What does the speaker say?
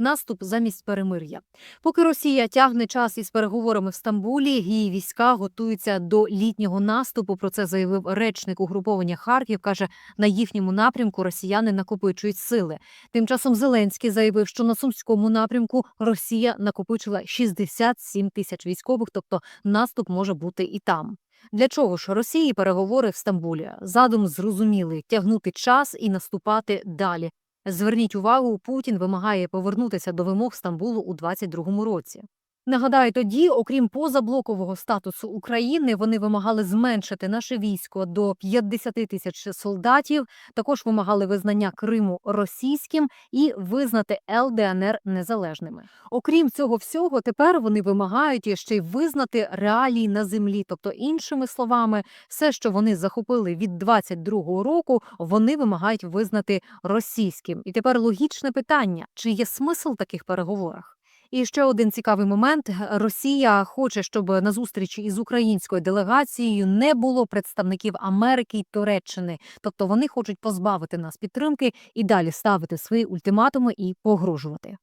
наступ замість перемир'я. Поки Росія тягне час із переговорами в Стамбулі, її війська готуються до літнього наступу. Про це заявив речник угруповання Харків. каже, на їхньому напрямку росіяни накопичують сили. Тим часом Зеленський заявив, що на сумському напрямку Росія накопичила 67 тисяч військових, тобто наступ може бути і там. Для чого ж Росії переговори в Стамбулі? Задум зрозумілий тягнути час і наступати далі. Зверніть увагу, Путін вимагає повернутися до вимог Стамбулу у 22-му році. Нагадаю, тоді, окрім позаблокового статусу України, вони вимагали зменшити наше військо до 50 тисяч солдатів. Також вимагали визнання Криму російським і визнати ЛДНР незалежними. Окрім цього всього, тепер вони вимагають ще й визнати реалії на землі. Тобто, іншими словами, все, що вони захопили від 22-го року, вони вимагають визнати російським. І тепер логічне питання: чи є смисл в таких переговорах? І ще один цікавий момент: Росія хоче, щоб на зустрічі із українською делегацією не було представників Америки й Туреччини. Тобто вони хочуть позбавити нас підтримки і далі ставити свої ультиматуми і погрожувати.